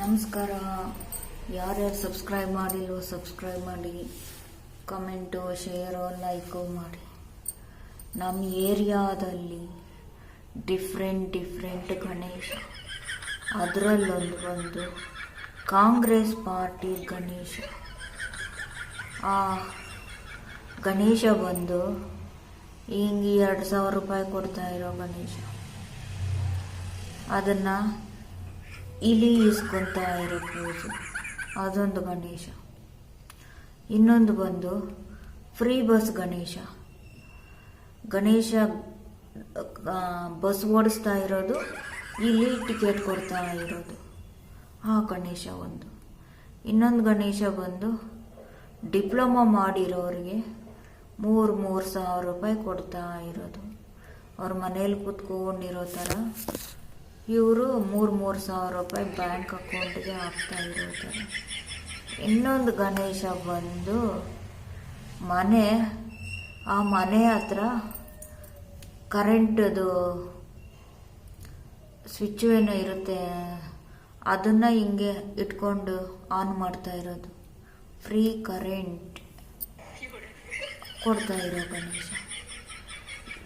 ನಮಸ್ಕಾರ. ಯಾರ್ಯಾರು ಸಬ್ಸ್ಕ್ರೈಬ್ ಮಾಡಿಲ್ವೋ ಸಬ್ಸ್ಕ್ರೈಬ್ ಮಾಡಿ ಕಮೆಂಟು ಶೇರು ಲೈಕು ಮಾಡಿ. ನಮ್ಮ ಏರಿಯಾದಲ್ಲಿ ಡಿಫ್ರೆಂಟ್ ಡಿಫ್ರೆಂಟ್ ಗಣೇಶ. ಅದರಲ್ಲೊಂದು ಒಂದು ಕಾಂಗ್ರೆಸ್ ಪಾರ್ಟಿ ಗಣೇಶ. ಆ ಗಣೇಶ ಬಂದು ಹಿಂಗೆ ಎರಡು ಸಾವಿರ ರೂಪಾಯಿ ಕೊಡ್ತಾ ಇರೋ ಗಣೇಶ. ಅದನ್ನು ಇಲಿ ಇಸ್ಕೊಂತ ಇರೋ ಪೂಜೆ ಅದೊಂದು ಗಣೇಶ. ಇನ್ನೊಂದು ಬಂದು free bus Ganesha. Ganesha bus ಓಡಿಸ್ತಾ ಇರೋದು, ಇಲ್ಲಿ ಟಿಕೆಟ್ ಕೊಡ್ತಾ ಇರೋದು. ಆ ಗಣೇಶ ಒಂದು. ಇನ್ನೊಂದು ಗಣೇಶ ಬಂದು ಡಿಪ್ಲೊಮಾ ಮಾಡಿರೋರಿಗೆ ಮೂರು ಮೂರು ಸಾವಿರ ರೂಪಾಯಿ ಕೊಡ್ತಾ ಇರೋದು. ಅವ್ರ ಮನೇಲಿ ಕೂತ್ಕೊಂಡಿರೋ ಥರ ಇವರು ಮೂರು ಮೂರು ಸಾವಿರ ರೂಪಾಯಿ ಬ್ಯಾಂಕ್ ಅಕೌಂಟ್ಗೆ ಹಾಕ್ತಾ ಇರೋದು. ಇನ್ನೊಂದು ಗಣೇಶ ಬಂದು ಮನೆ, ಆ ಮನೆ ಹತ್ರ ಕರೆಂಟದು ಸ್ವಿಚ್ ಏನೋ ಇರುತ್ತೆ, ಅದನ್ನು ಹಿಂಗೆ ಇಟ್ಕೊಂಡು ಆನ್ ಮಾಡ್ತಾ ಇರೋದು. ಫ್ರೀ ಕರೆಂಟ್ ಕೊಡ್ತಾ ಇರೋ ಗಣೇಶ.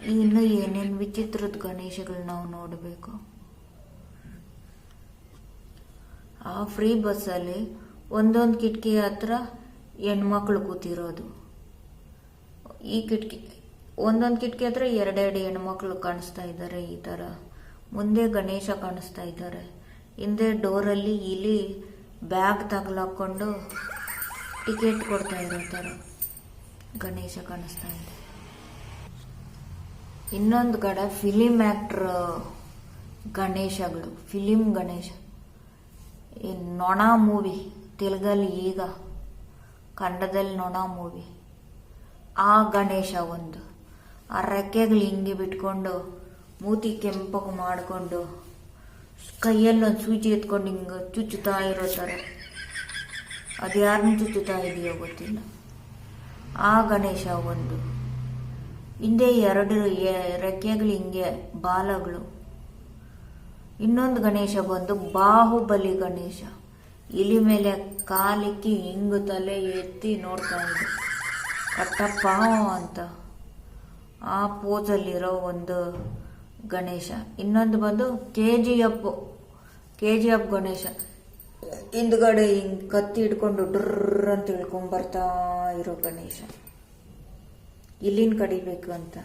ಇನ್ನು ಏನೇನು ವಿಚಿತ್ರದ ಗಣೇಶಗಳು ನಾವು ನೋಡಬೇಕು? ಆ ಫ್ರೀ ಬಸ್ಸಲ್ಲಿ ಒಂದೊಂದು ಕಿಟಕಿ ಹತ್ರ ಹೆಣ್ಮಕ್ಳು ಕೂತಿರೋದು. ಈ ಕಿಟಕಿ, ಒಂದೊಂದು ಕಿಟಕಿ ಹತ್ರ ಎರಡೆರಡು ಹೆಣ್ಮಕ್ಳು ಕಾಣಿಸ್ತಾ ಇದ್ದಾರೆ ಈ ಥರ ಮುಂದೆ ಗಣೇಶ ಕಾಣಿಸ್ತಾ ಇದ್ದಾರೆ. ಹಿಂದೆ ಡೋರಲ್ಲಿ ಇಲಿ ಬ್ಯಾಗ್ ತಗಲಾಕೊಂಡು ಟಿಕೆಟ್ ಕೊಡ್ತಾ ಇರೋ ಗಣೇಶ ಕಾಣಿಸ್ತಾ ಇದೆ. ಇನ್ನೊಂದು ಕಡೆ ಫಿಲಿಮ್ ಆ್ಯಕ್ಟ್ರ್ ಗಣೇಶಗಳು ಫಿಲಿಮ್ ಗಣೇಶ. ಈ ನೊಣ ಮೂವಿ, ತೆಲುಗಲ್ಲಿ ಈಗ ಕನ್ನಡದಲ್ಲಿ ನೊಣ ಮೂವಿ. ಆ ಗಣೇಶ ಒಂದು. ಆ ರೆಕ್ಕೆಗಳು ಹಿಂಗೆ ಬಿಟ್ಕೊಂಡು, ಮೂತಿ ಕೆಂಪಗೆ ಮಾಡಿಕೊಂಡು ಕೈಯಲ್ಲೊಂದು ಸೂಜಿ ಎತ್ಕೊಂಡು ಹಿಂಗೆ ಚುಚ್ಚುತ್ತಾ ಇರೋ ಥರ. ಅದು ಯಾರನ್ನ ಚುಚ್ಚುತ್ತಾ ಇದೆಯೋ ಗೊತ್ತಿಲ್ಲ. ಆ ಗಣೇಶ ಒಂದು. ಹಿಂದೆ ಎರಡು ರೆಕ್ಕೆಗಳು ಹಿಂಗೆ ಬಾಲಗಳು. ಇನ್ನೊಂದು ಗಣೇಶ ಬಂದು ಬಾಹುಬಲಿ ಗಣೇಶ. ಇಲಿ ಮೇಲೆ ಕಾಲಿಕ್ಕಿ ಹಿಂಗು ತಲೆ ಎತ್ತಿ ನೋಡ್ತಾ ಇದ್ದ ಕಟ್ಟಪ್ಪ ಅಂತ. ಆ ಪೋಸಲ್ಲಿರೋ ಒಂದು ಗಣೇಶ. ಇನ್ನೊಂದು ಬಂದು K G F, K G F Ganesha. ಹಿಂದ್ಗಡೆ ಹಿಂಗ್ ಕತ್ತಿ ಹಿಡ್ಕೊಂಡು ಡ್ರರ್ ಅಂತ ಇಳ್ಕೊಂಡ್ ಬರ್ತಾ ಇರೋ ಗಣೇಶ. ಇಲ್ಲಿನ ಕಡಿಬೇಕು ಅಂತ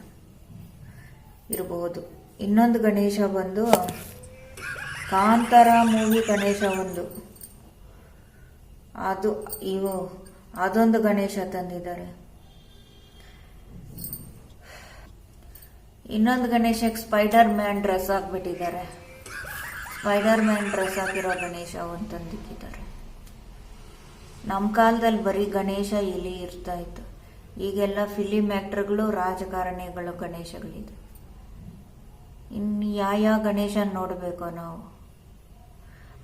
ಇರಬಹುದು ಇನ್ನೊಂದು ಗಣೇಶ ಬಂದು ಕಾಂತಾರ ಮೂವಿ ಗಣೇಶ ಒಂದು. ಅದು, ಇವು, ಅದೊಂದು ಗಣೇಶ ತಂದಿದ್ದಾರೆ. ಇನ್ನೊಂದು ಗಣೇಶಕ್ಕೆ ಸ್ಪೈಡರ್ ಮ್ಯಾನ್ ಡ್ರೆಸ್ ಹಾಕ್ಬಿಟ್ಟಿದ್ದಾರೆ. ಸ್ಪೈಡರ್ ಮ್ಯಾನ್ ಡ್ರೆಸ್ ಹಾಕಿರೋ ಗಣೇಶ ಒಂದು ತಂದಿಕ್ಕಿದ್ದಾರೆ ನಮ್ಮ ಕಾಲದಲ್ಲಿ ಬರೀ ಗಣೇಶ ಇಲ್ಲಿ ಇರ್ತಾ ಇತ್ತು. ಈಗೆಲ್ಲ ಫಿಲಿಮ್ ಆ್ಯಕ್ಟ್ರ್ಗಳು ರಾಜಕಾರಣಿಗಳು ಗಣೇಶಗಳಿದೆ. ಇನ್ನು ಯಾವ ಗಣೇಶನ ನೋಡಬೇಕು ನಾವು?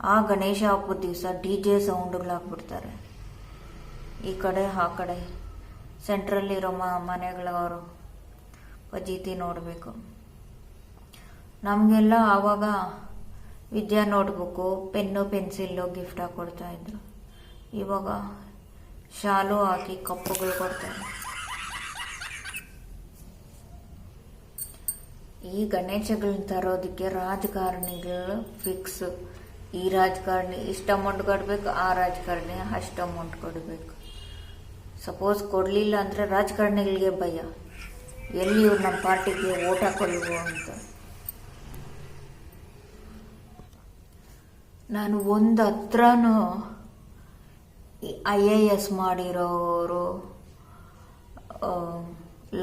ಆ ಗಣೇಶ ಹಬ್ಬದ ದಿವಸ ಡಿ ಜೆ ಸೌಂಡ್ಗಳು ಹಾಕ್ಬಿಡ್ತಾರೆ ಈ ಕಡೆ, ಆ ಕಡೆ. ಸೆಂಟ್ರಲ್ಲಿರೋ ಮ, ಮನೆಗಳವರು ಫಜೀತಿ ನೋಡಬೇಕು. ನಮಗೆಲ್ಲ ಆವಾಗ Vidya notebook, pen, pencil gift ಹಾಕಿ ಕೊಡ್ತಾ ಇದ್ರು. ಇವಾಗ ಶಾಲು ಹಾಕಿ ಕಪ್ಪುಗಳು ಕೊಡ್ತಾರೆ. ಈ ಗಣೇಶಗಳನ್ನ ತರೋದಕ್ಕೆ ರಾಜಕಾರಣಿಗಳು ಫಿಕ್ಸ್ ಈ ರಾಜಕಾರಣಿ ಇಷ್ಟು ಅಮೌಂಟ್ ಕೊಡಬೇಕು ಆ ರಾಜಕಾರಣಿ ಅಷ್ಟು ಅಮೌಂಟ್ ಕೊಡಬೇಕು. ಸಪೋಸ್ ಕೊಡಲಿಲ್ಲ ಅಂದರೆ ರಾಜಕಾರಣಿಗಳಿಗೆ ಭಯ. ಎಲ್ಲಿ ಇವ್ರು ನಮ್ಮ ಪಾರ್ಟಿಗೆ ಓಟ್ ಹಾಕೊಳ್ವು ಅಂತ. ನಾನು ಒಂದು ಹತ್ರನೂ ಐ ಎ ಎಸ್ ಮಾಡಿರೋರು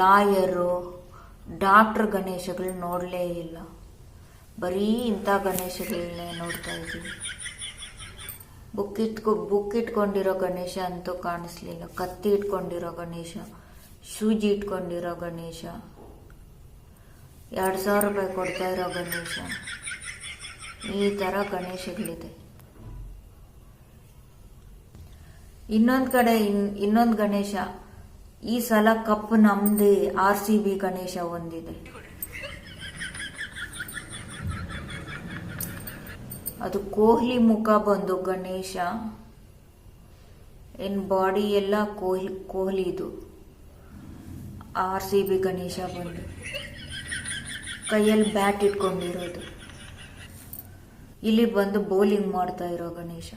ಲಾಯರು, ಡಾಕ್ಟ್ರ್ ಗಣೇಶಗಳು ನೋಡಲೇ ಇಲ್ಲ. ಬರೀ ಇಂಥ ಗಣೇಶಗಳನ್ನೇ ನೋಡ್ತಾ ಇದ್ದೀವಿ. ಬುಕ್ ಇಟ್ಕೊ, ಬುಕ್ ಇಟ್ಕೊಂಡಿರೋ ಗಣೇಶ ಅಂತೂ ಕಾಣಿಸ್ಲಿಲ್ಲ. ಕತ್ತಿ ಇಟ್ಕೊಂಡಿರೋ ಗಣೇಶ ಶೂಜಿ ಇಟ್ಕೊಂಡಿರೋ ಗಣೇಶ, ಎರಡು ಸಾವಿರ ರೂಪಾಯಿ ಕೊಡ್ತಾ ಇರೋ ಗಣೇಶ. ಈ ಥರ ಗಣೇಶಗಳಿದೆ. ಇನ್ನೊಂದು ಕಡೆ ಇನ್, ಇನ್ನೊಂದು ಗಣೇಶ. ಈ ಸಲ ಕಪ್ ನಮ್ದೇ ಆರ್ ಸಿ ಬಿ ಗಣೇಶ ಒಂದಿದೆ. ಅದು ಕೋಹ್ಲಿ ಮುಖ ಬಂದು ಗಣೇಶ. ಇನ್ ಬಾಡಿ ಎಲ್ಲ ಕೋಹ್ಲಿ ಕೊಹ್ಲಿದು ಆರ್ ಸಿ ಬಿ ಗಣೇಶ ಬಂದು. ಕೈಯಲ್ಲಿ ಬ್ಯಾಟ್ ಇಟ್ಕೊಂಡಿರೋದು. ಇಲ್ಲಿ ಬಂದು ಬೌಲಿಂಗ್ ಮಾಡ್ತಾ ಇರೋ ಗಣೇಶ.